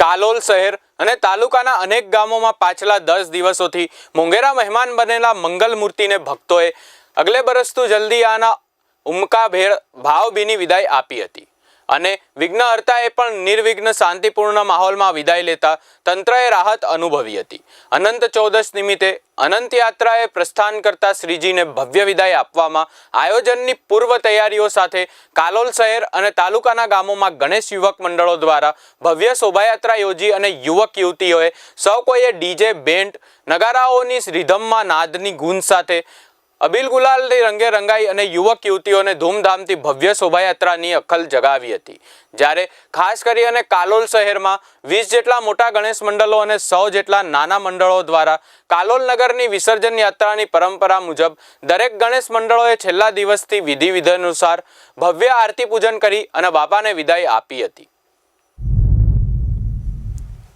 કાલોલ શહેર અને તાલુકાના અનેક ગામોમાં પાછલા દસ દિવસોથી મોંઘેરા મહેમાન બનેલા મંગલ મૂર્તિને ભક્તોએ અગલે બરસતું જલ્દી આના ઉમકાભેર ભાવભીની વિદાય આપી હતી. અને વિઘ્નહર્તાએ પણ નિર્વિઘ્ન શાંતિપૂર્ણ માહોલમાં વિદાય લેતા તંત્રએ રાહત અનુભવી હતી. અનંત ચૌદશ નિમિત્તે અનંત યાત્રાએ પ્રસ્થાન કરતા શ્રીજીને ભવ્ય વિદાય આપવામાં આયોજનની પૂર્વ તૈયારીઓ સાથે કાલોલ શહેર અને તાલુકાના ગામોમાં ગણેશ યુવક મંડળો દ્વારા ભવ્ય શોભાયાત્રા યોજી અને યુવક યુવતીઓએ સૌ કોઈએ ડીજે બેન્ડ નગારાઓની રિધમમાં નાદની ગુંજ સાથે અબિલ ગુલાલની રંગે રંગાઈ અને યુવક યુવતીઓને ધૂમધામથી ભવ્ય શોભાયાત્રાની અખલ જગાવી હતી. જ્યારે ખાસ કરી અને કાલોલ શહેરમાં વીસ જેટલા મોટા ગણેશ મંડળો અને સો જેટલા નાના મંડળો દ્વારા કાલોલ નગરની વિસર્જન યાત્રાની પરંપરા મુજબ દરેક ગણેશ મંડળોએ છેલ્લા દિવસથી વિધિ અનુસાર ભવ્ય આરતી પૂજન કરી અને બાપાને વિદાય આપી હતી.